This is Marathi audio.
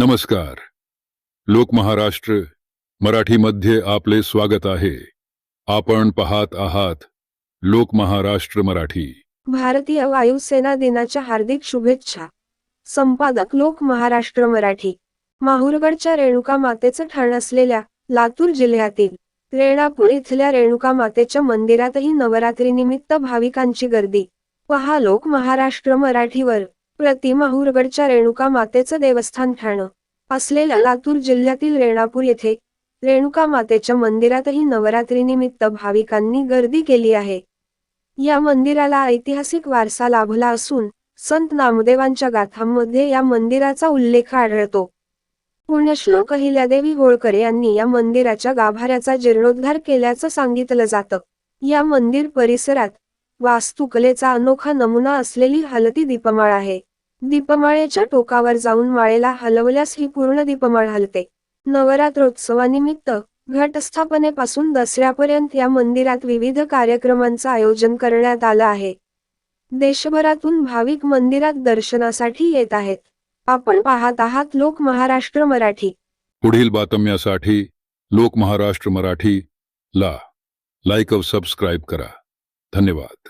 नमस्कार. लोक महाराष्ट्र मराठीमध्ये आपले स्वागत आहे. आपण पाहत आहात लोक महाराष्ट्र मराठी. भारतीय वायुसेना दिनाच्या हार्दिक शुभेच्छा. संपादक लोक महाराष्ट्र मराठी. माहूरगडच्या रेणुका मातेचं ठाण असलेल्या लातूर जिल्ह्यातील रेणापूर इथल्या रेणुका मातेच्या मंदिरातही नवरात्रीनिमित्त भाविकांची गर्दी. पहा लोक महाराष्ट्र मराठीवर. प्रति माहूरगडच्या रेणुका मातेचं देवस्थान ठाणं. असलेल्या लातूर जिल्ह्यातील रेणापूर येथे रेणुका मातेच्या मंदिरातही नवरात्रीनिमित्त भाविकांनी गर्दी केली आहे. या मंदिराला ऐतिहासिक वारसा लाभला असून संत नामदेवांच्या गाथांमध्ये या मंदिराचा उल्लेख आढळतो. पुण्यश्लोक अहिल्यादेवी होळकर यांनी या मंदिराच्या गाभाऱ्याचा जीर्णोद्धार केल्याचं सांगितलं जातं. या मंदिर परिसरात वास्तुकलेचा अनोखा नमुना असलेली हलती दीपमाळ आहे. दीपमाळेच्या टोकावर जाऊन माळेला हलवल्यास ही पूर्ण दीपमाळ हलते. नवरात्रोत्सवानिमित्त घटस्थापनेपासून दसऱ्यापर्यंत या मंदिरात विविध कार्यक्रमांचं आयोजन करण्यात आलं आहे. देशभरातून भाविक मंदिरात दर्शनासाठी येत आहेत. आपण पाहत आहात लोक महाराष्ट्र मराठी. पुढील बातम्यासाठी लोक महाराष्ट्र मराठी ला लाईक सबस्क्राईब करा. धन्यवाद.